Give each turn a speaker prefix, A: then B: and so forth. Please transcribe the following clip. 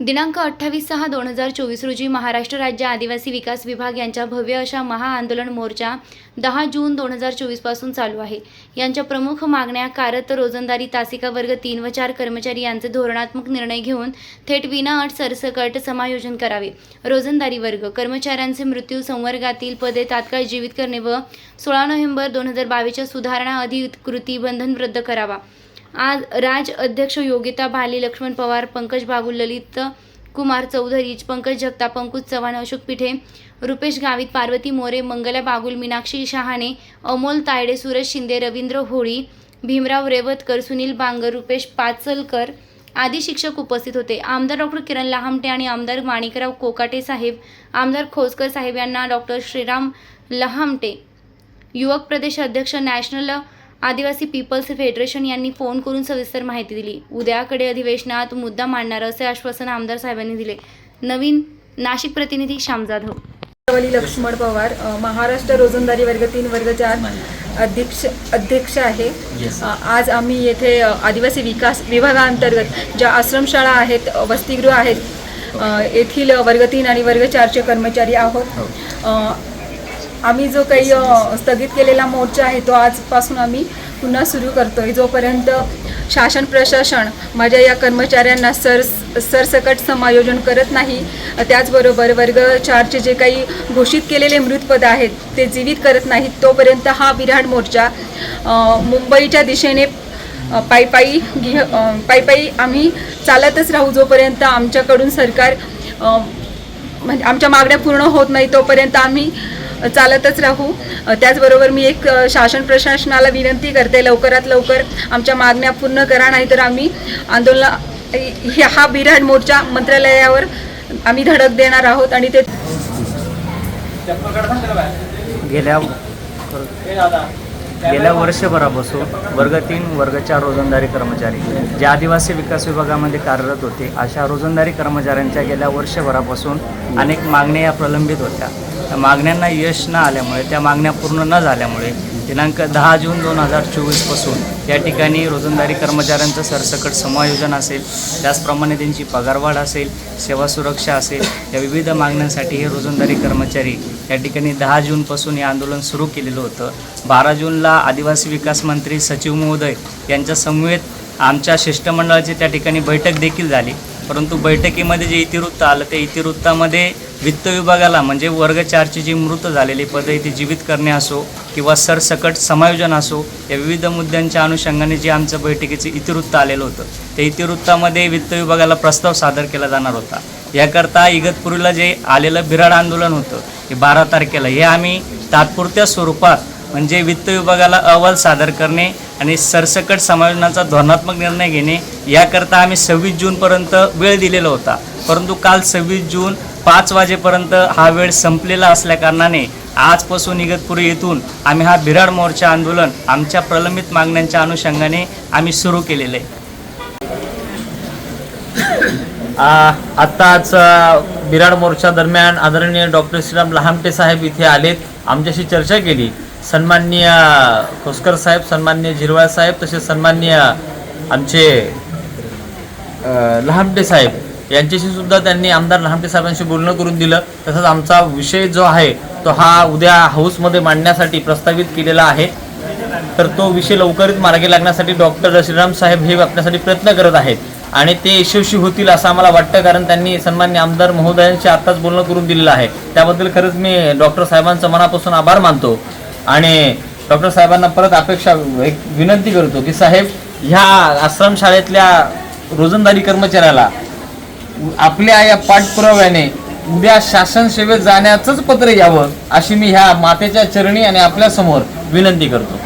A: दिनांक अठ्ठावीस सहा दोन हजार चोवीस रोजी महाराष्ट्र राज्य आदिवासी विकास विभाग यांच्या भव्य अशा महाआंदोलन मोर्चा दहा जून दोन हजार चोवीसपासून चालू आहे. यांच्या प्रमुख मागण्या कारत रोजंदारी तासिका वर्ग तीन व चार कर्मचारी यांचे धोरणात्मक निर्णय घेऊन थेट विनाअट सरसकट समायोजन करावे. रोजंदारी वर्ग कर्मचाऱ्यांचे मृत्यू संवर्गातील पदे तात्काळ जीवित करणे व सोळा नोव्हेंबर दोन हजार बावीसच्या सुधारणा अधिकृती बंधन रद्द करावा. आज राज अध्यक्ष योगिता भाले लक्ष्मण पवार पंकज बागुल ललित कुमार चौधरी पंकज जगताप पंकुज चव्हाण अशोक पिठे रुपेश गावित पार्वती मोरे मंगला बागुल मीनाक्षी शहाणे अमोल तायडे सूरज शिंदे रवींद्र होळी भीमराव रेवतकर सुनील बांगर रुपेश पाचलकर आदी शिक्षक उपस्थित होते. आमदार डॉक्टर किरण लहामटे आणि आमदार माणिकराव कोकाटे साहेब आमदार खोसकर साहेब यांना डॉक्टर श्रीराम लहामटे युवक प्रदेश अध्यक्ष नॅशनल आदिवासी पीपल्स फेडरेशन यांनी फोन करून सविस्तर माहिती दिली. उद्याकडे अधिवेशनात मुद्दा मांडणार असे आश्वासन आमदार साहेबांनी दिले. नवीन नाशिक प्रतिनिधी श्याम जाधव.
B: वली लक्ष्मण पवार महाराष्ट्र रोजंदारी वर्ग तीन वर्ग चार अध्यक्ष अध्यक्ष आहे. आज आम्ही येथे आदिवासी विकास विभागाअंतर्गत ज्या आश्रमशाळा आहेत वसतिगृह आहेत येथील वर्ग तीन आणि वर्ग चारचे कर्मचारी आहोत. अ, आम्ही जो काही स्थगित केलेला मोर्चा आहे तो आजपासून आम्ही पुन्हा सुरू करतोय. जोपर्यंत शासन प्रशासन माझ्या या कर्मचाऱ्यांना सर सरसकट समायोजन करत नाही त्याचबरोबर वर्ग चारचे जे काही घोषित केलेले मृतपद आहेत ते जीवित करत नाहीत तोपर्यंत हा विराट मोर्चा मुंबईच्या दिशेने पायपायी घे पायपायी आम्ही चालतच राहू जोपर्यंत आमच्याकडून सरकार म्हणजे आमच्या मागण्या पूर्ण होत नाही तोपर्यंत आम्ही चालतच राहू. त्याचबरोबर मी एक शासन प्रशासनाला विनंती करते लवकरात लवकर आमच्या मागण्या पूर्ण करा नाही तर आम्ही आंदोलन हे हा बिराड मोर्चा मंत्रालयावर आम्ही धडक देणार आहोत आणि ते
C: गेल्या गेल्या वर्षभरापासून वर्ग तीन वर्ग चार रोजंदारी कर्मचारी जे आदिवासी विकास विभागामध्ये कार्यरत होते अशा रोजंदारी कर्मचाऱ्यांच्या गेल्या वर्षभरापासून अनेक मागण्या या प्रलंबित होत्या. त्या मागण्यांना यश न आल्यामुळे त्या मागण्या पूर्ण न झाल्यामुळे दिनांक दहा जून दोन हजार चोवीसपासून या ठिकाणी रोजंदारी कर्मचाऱ्यांचं सरसकट समायोजन असेल त्याचप्रमाणे त्यांची पगारवाढ असेल सेवा सुरक्षा असेल या विविध मागण्यांसाठी हे रोजंदारी कर्मचारी या ठिकाणी दहा जूनपासून हे आंदोलन सुरू केलेलं होतं. बारा जूनला आदिवासी विकास मंत्री सचिव महोदय यांच्या समवेत आमच्या शिष्टमंडळाची त्या ठिकाणी बैठक देखील झाली. परंतु बैठकीमध्ये जे इतिवृत्त आलं त्या इतिवृत्तामध्ये वित्त विभागाला म्हणजे वर्ग चारची जी मृत झालेली पदे ती जीवित करणे असो किंवा सरसकट समायोजन असो या विविध मुद्द्यांच्या अनुषंगाने जे आमचं बैठकीचं इतिवृत्त आलेलं होतं त्या इतिवृत्तामध्ये वित्त विभागाला प्रस्ताव सादर केला जाणार होता. याकरता इगतपुरीला जे आलेलं बिराड आंदोलन होतं हे बारा तारखेला हे आम्ही तात्पुरत्या स्वरूपात म्हणजे वित्त विभागाला अहवाल सादर करणे आणि सरसकट समायोजनाचा धोरणात्मक निर्णय घेणे याकरता आम्ही सव्वीस जूनपर्यंत वेळ दिलेला होता. परंतु काल सव्वीस जून पाच वाजेपर्यंत हा वेळ संपलेला असल्याकारणाने आजपासून इगतपुरी येथून आम्ही हा बिराड मोर्चा आंदोलन आमच्या प्रलंबित मागण्यांच्या अनुषंगाने आम्ही सुरू केलेलं. आहे
D: आत्ताच बिराड मोर्चा दरम्यान आदरणीय डॉक्टर श्रीराम लहामटे साहेब इथे आलेत. आमच्याशी चर्चा केली. सन्माननीय खोसकर साहेब सन्माननीय झिरवाळ साहेब तसेच सन्माननीय आमचे लहामटे साहेब. यांच्याशी सुद्धा त्यांनी आमदार लहामटे साहेबांशी बोलणं करून दिलं. तसंच आमचा विषय जो आहे तो हा उद्या हाऊसमध्ये मांडण्यासाठी प्रस्तावित केलेला आहे. तर तो विषय लवकरच मार्गी लागण्यासाठी डॉक्टर श्रीराम साहेब हे आपल्यासाठी प्रयत्न करत आहेत. आणि ते यशस्वी होतील असं आम्हाला वाटतं कारण त्यांनी सन्मान्य आमदार महोदयांशी आत्ताच बोलणं करून दिलेलं आहे. त्याबद्दल खरंच मी डॉक्टर साहेबांचं मनापासून आभार मानतो. आणि डॉक्टर साहेबांना परत अपेक्षा एक विनंती करतो की साहेब ह्या आश्रमशाळेतल्या रोजंदारी कर्मचाऱ्याला आपल्या या पाठपुराव्याने उद्या शासन सेवेत जाण्याचंच पत्र यावं अशी मी ह्या मातेच्या चरणी आणि आपल्यासमोर विनंती करतो.